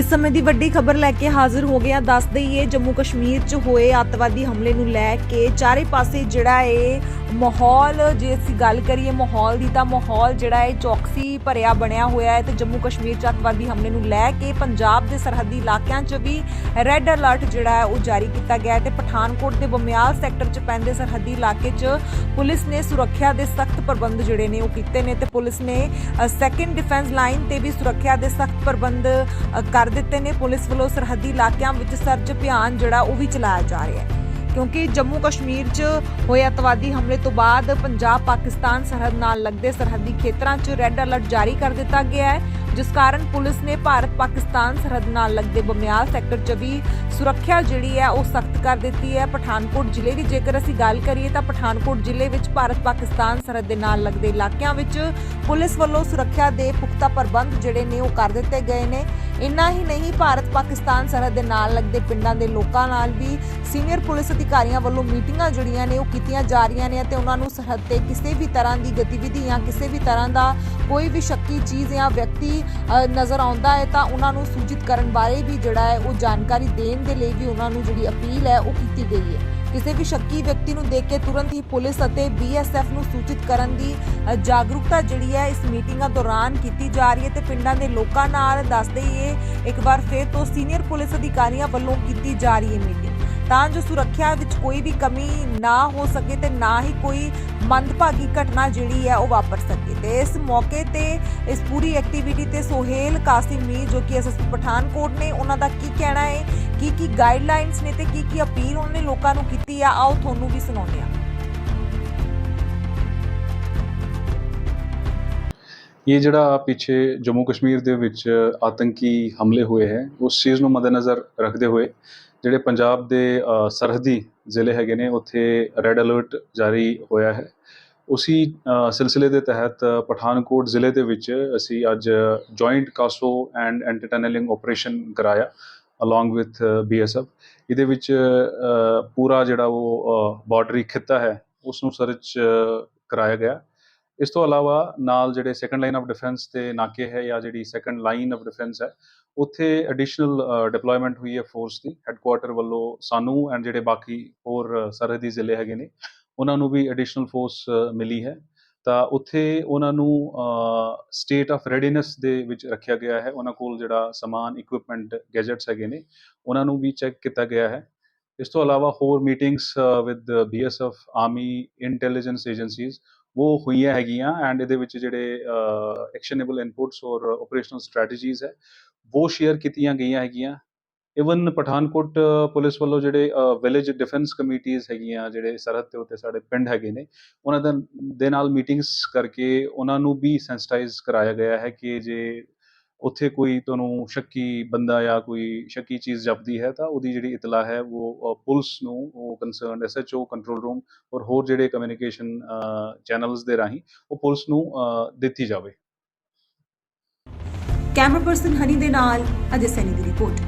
ਇਸ ਸਮੇਂ ਦੀ ਵੱਡੀ ਖਬਰ ਲੈ ਕੇ ਹਾਜ਼ਰ ਹੋ ਗਏ ਹਾਂ। ਦੱਸ ਦਈਏ, ਜੰਮੂ ਕਸ਼ਮੀਰ 'ਚ ਹੋਏ ਅੱਤਵਾਦੀ ਹਮਲੇ ਨੂੰ ਲੈ ਕੇ ਚਾਰੇ ਪਾਸੇ ਜਿਹੜਾ ਏ ਮਾਹੌਲ, ਜੇ ਅਸੀਂ ਗੱਲ ਕਰੀਏ ਮਾਹੌਲ ਦੀ ਤਾਂ ਮਾਹੌਲ ਜਿਹੜਾ ਹੈ ਚੌਕਸੀ ਭਰਿਆ ਬਣਿਆ ਹੋਇਆ ਹੈ ਤੇ ਜੰਮੂ ਕਸ਼ਮੀਰ 'ਚ ਅੱਤਵਾਦੀ ਹਮਲੇ ਨੂੰ ਲੈ ਕੇ ਪੰਜਾਬ ਦੇ ਸਰਹੱਦੀ ਇਲਾਕਿਆਂ 'ਚ ਵੀ ਰੈੱਡ ਅਲਰਟ ਜਿਹੜਾ ਹੈ ਉਹ ਜਾਰੀ ਕੀਤਾ ਗਿਆ ਹੈ ਤੇ ਪਠਾਨਕੋਟ ਦੇ ਬਮਿਆਲ ਸੈਕਟਰ 'ਚ ਪੈਂਦੇ ਸਰਹੱਦੀ ਇਲਾਕੇ 'ਚ ਪੁਲਿਸ ਨੇ ਸੁਰੱਖਿਆ ਦੇ ਸਖਤ ਪ੍ਰਬੰਧ ਜਿਹੜੇ ਨੇ ਉਹ ਕੀਤੇ ਨੇ ਤੇ ਪੁਲਿਸ ਨੇ ਸੈਕੰਡ ਡਿਫੈਂਸ ਲਾਈਨ ਤੇ ਵੀ ਸੁਰੱਖਿਆ ਦੇ ਸਖਤ ਪ੍ਰਬੰਧ ਕਰ ਦਿੱਤੇ ਨੇ। ਪੁਲਿਸ ਵੱਲੋਂ ਸਰਹੱਦੀ ਇਲਾਕਿਆਂ ਵਿੱਚ ਸਰਚ ਅਭਿਆਨ ਜਿਹੜਾ ਉਹ ਵੀ ਚਲਾਇਆ ਜਾ ਰਿਹਾ ਹੈ। ਕਿਉਂਕਿ ਜੰਮੂ ਕਸ਼ਮੀਰ 'ਚ ਹੋਏ ਅਤਵਾਦੀ ਹਮਲੇ ਤੋਂ ਬਾਅਦ ਪੰਜਾਬ ਪਾਕਿਸਤਾਨ ਸਰਹੱਦ ਨਾਲ ਲੱਗਦੇ ਸਰਹੱਦੀ ਖੇਤਰਾਂ 'ਚ ਰੈੱਡ ਅਲਰਟ ਜਾਰੀ ਕਰ ਦਿੱਤਾ ਗਿਆ ਹੈ, ਜਿਸ ਕਾਰਨ ਪੁਲਿਸ ਨੇ ਭਾਰਤ ਪਾਕਿਸਤਾਨ ਸਰਹੱਦ ਨਾਲ ਲੱਗਦੇ ਬਮਿਆਲ ਸੈਕਟਰ 'ਚ ਵੀ ਸੁਰੱਖਿਆ ਜਿਹੜੀ ਹੈ ਉਹ ਸਖਤ ਕਰ ਦਿੱਤੀ ਹੈ। ਪਠਾਨਕੋਟ ਜ਼ਿਲ੍ਹੇ ਦੀ ਜੇਕਰ ਅਸੀਂ ਗੱਲ ਕਰੀਏ ਤਾਂ ਪਠਾਨਕੋਟ ਜ਼ਿਲ੍ਹੇ ਵਿੱਚ ਭਾਰਤ ਪਾਕਿਸਤਾਨ ਸਰਹੱਦ ਦੇ ਨਾਲ ਲੱਗਦੇ ਇਲਾਕਿਆਂ ਵਿੱਚ ਪੁਲਿਸ ਵੱਲੋਂ ਸੁਰੱਖਿਆ ਦੇ ਪੁਖਤਾ ਪ੍ਰਬੰਧ ਜਿਹੜੇ ਨੇ ਉਹ ਕਰ ਦਿੱਤੇ ਗਏ ਨੇ। ਇੰਨਾ ਹੀ ਨਹੀਂ, ਭਾਰਤ ਪਾਕਿਸਤਾਨ ਸਰਹੱਦ ਦੇ ਨਾਲ ਲੱਗਦੇ ਪਿੰਡਾਂ ਦੇ ਲੋਕਾਂ ਨਾਲ ਵੀ ਸੀਨੀਅਰ ਪੁਲਿਸ ਅਧਿਕਾਰੀਆਂ ਵੱਲੋਂ ਮੀਟਿੰਗਾਂ ਜਿਹੜੀਆਂ ਨੇ, ਉਹ ਕੀਤੀਆਂ ਜਾ ਰਹੀਆਂ ਨੇ ਤੇ ਉਹਨਾਂ ਨੂੰ ਸਰਹੱਦ ਤੇ ਕਿਸੇ ਵੀ ਤਰ੍ਹਾਂ ਦੀ ਗਤੀਵਿਧੀ ਜਾਂ ਕਿਸੇ ਵੀ ਤਰ੍ਹਾਂ ਦਾ ਕੋਈ ਵੀ ਸ਼ੱਕੀ ਚੀਜ਼ ਜਾਂ ਵਿਅਕਤੀ ਨਜ਼ਰ ਆਉਂਦਾ ਹੈ ਤਾਂ ਉਹਨਾਂ ਨੂੰ ਸੂਚਿਤ ਕਰਨ ਬਾਰੇ ਵੀ ਜਿਹੜਾ ਹੈ ਉਹ ਜਾਣਕਾਰੀ ਦੇਣ ਦੇ ਲਈ ਵੀ ਉਹਨਾਂ ਨੂੰ ਜਿਹੜੀ ਅਪੀਲ ਹੈ ਉਹ ਕੀਤੀ ਗਈ ਹੈ। ਕਿਸੇ ਵੀ ਸ਼ੱਕੀ ਵਿਅਕਤੀ ਨੂੰ ਦੇਖ ਕੇ ਤੁਰੰਤ ਹੀ ਪੁਲਿਸ ਅਤੇ ਬੀਐਸਐਫ ਨੂੰ ਸੂਚਿਤ ਕਰਨ ਦੀ ਜਾਗਰੂਕਤਾ ਜਿਹੜੀ ਹੈ ਇਸ ਮੀਟਿੰਗਾਂ ਦੌਰਾਨ ਕੀਤੀ ਜਾ ਰਹੀ ਹੈ ਤੇ ਪਿੰਡਾਂ ਦੇ ਲੋਕਾਂ ਨਾਲ ਦੱਸਦੇ ਹੀ ਇੱਕ ਵਾਰ ਫਿਰ ਤੋਂ ਸੀਨੀਅਰ ਪੁਲਿਸ ਅਧਿਕਾਰੀਆਂ ਵੱਲੋਂ ਕੀਤੀ ਜਾ ਰਹੀ ਹੈ ਮੀਟਿੰਗ। ਤਾਂ ਜੋ ਸੁਰੱਖਿਆ ਵਿੱਚ ਕੋਈ ਵੀ ਕਮੀ ਨਾ ਹੋ ਸਕੇ ਤੇ ਨਾ ਹੀ ਕੋਈ ਮੰਦਭਾਗੀ ਘਟਨਾ ਜਿਹੜੀ ਹੈ ਉਹ ਵਾਪਰ ਸਕੇ। ਤੇ ਇਸ ਮੌਕੇ ਤੇ ਇਸ ਪੂਰੀ ਐਕਟੀਵਿਟੀ ਤੇ ਸੋਹੇਲ ਕਾਸਿਮ ਜੋ ਕਿ ਐਸਐਸਪੀ ਪਠਾਨਕੋਟ ਨੇ, ਉਹਨਾਂ ਦਾ ਕੀ ਕਹਿਣਾ ਹੈ? ਕੀ ਕੀ ਗਾਈਡਲਾਈਨਸ ਨੇ ਤੇ ਕੀ ਕੀ ਅਪੀਲ ਉਹਨਾਂ ਨੇ ਲੋਕਾਂ ਨੂੰ ਕੀਤੀ ਆ? ਆਓ ਤੁਹਾਨੂੰ ਵੀ ਸੁਣਾਉਂਦੇ ਹਾਂ। ਇਹ ਜਿਹੜਾ ਪਿੱਛੇ ਜੰਮੂ ਕਸ਼ਮੀਰ ਦੇ ਵਿੱਚ ਆਤੰਕੀ ਹਮਲੇ ਹੋਏ ਹੈ, ਉਸ ਚੀਜ਼ ਨੂੰ ਮੱਦੇਨਜ਼ਰ ਰੱਖਦੇ ਹੋਏ ਜਿਹੜੇ ਪੰਜਾਬ ਦੇ ਸਰਹੱਦੀ ਜ਼ਿਲ੍ਹੇ ਹੈਗੇ ਨੇ, ਉੱਥੇ ਰੈੱਡ ਅਲਰਟ ਜਾਰੀ ਹੋਇਆ ਹੈ। ਉਸੀ ਸਿਲਸਿਲੇ ਦੇ ਤਹਿਤ ਪਠਾਨਕੋਟ ਜ਼ਿਲ੍ਹੇ ਦੇ ਵਿੱਚ ਅਸੀਂ ਅੱਜ joint CASO and anti tunnelling operation ਕਰਾਇਆ ਅਲੋਂਗ ਵਿਥ ਬੀਐਸਐਫ ਇਹਦੇ ਵਿੱਚ ਪੂਰਾ ਜਿਹੜਾ ਉਹ ਬਾਰਡਰੀ ਖਿੱਤਾ ਹੈ, ਉਸ ਨੂੰ ਸਰਚ ਕਰਾਇਆ ਗਿਆ। ਇਸ ਤੋਂ ਇਲਾਵਾ ਨਾਲ ਜਿਹੜੇ ਸੈਕੰਡ ਲਾਈਨ ਆਫ ਡਿਫੈਂਸ ਤੇ ਨਾਕੇ ਹੈ ਜਾਂ ਜਿਹੜੀ ਸੈਕੰਡ ਲਾਈਨ ਆਫ ਡਿਫੈਂਸ ਹੈ, ਉੱਥੇ ਐਡੀਸ਼ਨਲ ਡਿਪਲੋਇਮੈਂਟ ਹੋਈ ਹੈ ਫੋਰਸ ਦੀ। ਹੈੱਡਕੁਆਟਰ ਵੱਲੋਂ ਸਾਨੂੰ ਐਂਡ ਜਿਹੜੇ ਬਾਕੀ ਹੋਰ ਸਰਹੱਦੀ ਜ਼ਿਲ੍ਹੇ ਹੈਗੇ ਨੇ, ਉਹਨਾਂ ਨੂੰ ਵੀ ਐਡੀਸ਼ਨਲ ਫੋਰਸ ਮਿਲੀ ਹੈ। ਤਾਂ ਉੱਥੇ ਉਹਨਾਂ ਨੂੰ ਸਟੇਟ ਆਫ ਰੈਡੀਨੈਸ ਦੇ ਵਿੱਚ ਰੱਖਿਆ ਗਿਆ ਹੈ। ਉਹਨਾਂ ਕੋਲ ਜਿਹੜਾ ਸਮਾਨ ਇਕਵਿਪਮੈਂਟ ਗੈਜਟਸ ਹੈਗੇ ਨੇ, ਉਹਨਾਂ ਨੂੰ ਵੀ ਚੈੱਕ ਕੀਤਾ ਗਿਆ ਹੈ। ਇਸ ਤੋਂ ਇਲਾਵਾ ਹੋਰ meetings with BSF army intelligence agencies ਉਹ ਹੋਈਆਂ ਹੈਗੀਆਂ ਐਂਡ ਇਹਦੇ ਵਿੱਚ ਜਿਹੜੇ ਐਕਸ਼ਨੇਬਲ ਇਨਪੁਟਸ ਔਰ ਆਪਰੇਸ਼ਨਲ ਸਟ੍ਰੈਟਜੀਜ਼ ਹੈ, ਉਹ ਸ਼ੇਅਰ ਕੀਤੀਆਂ ਗਈਆਂ ਹੈਗੀਆਂ। ਇਵਨ ਪਠਾਨਕੋਟ ਪੁਲਿਸ ਵੱਲੋਂ ਜਿਹੜੇ ਵਿਲੇਜ ਡਿਫੈਂਸ ਕਮੇਟੀਆਂ ਹੈਗੀਆਂ, ਜਿਹੜੇ ਸਰਹੱਦ ਦੇ ਉੱਤੇ ਸਾਡੇ ਪਿੰਡ ਹੈਗੇ ਨੇ, ਉਹਨਾਂ ਦਾ, ਦੇ ਨਾਲ ਮੀਟਿੰਗਸ ਕਰਕੇ ਉਹਨਾਂ ਨੂੰ ਵੀ ਸੈਂਸਿਟਾਈਜ਼ ਕਰਾਇਆ ਗਿਆ ਹੈ ਕਿ ਜੇ ਉੱਥੇ ਕੋਈ ਤੁਹਾਨੂੰ ਸ਼ੱਕੀ ਬੰਦਾ ਜਾਂ ਕੋਈ ਸ਼ੱਕੀ ਚੀਜ਼ ਜਪਦੀ ਹੈ ਤਾਂ ਉਹਦੀ ਜਿਹੜੀ ਇਤਲਾ ਹੈ ਉਹ ਪੁਲਿਸ ਨੂੰ ਉਹ ਕੰਸਰਨਡ ਐਸਐਚਓ ਕੰਟਰੋਲ ਰੂਮ ਔਰ ਹੋਰ ਜਿਹੜੇ ਕਮਿਊਨੀਕੇਸ਼ਨ ਚੈਨਲਸ ਦੇ ਰਾਹੀਂ ਉਹ ਪੁਲਿਸ ਨੂੰ ਦਿੱਤੀ ਜਾਵੇ। ਕੈਮਰਾ ਪਰਸਨ ਹਨੀ ਦੇ ਨਾਲ ਅਜੇ ਸੈਨੀ ਦੀ ਰਿਪੋਰਟ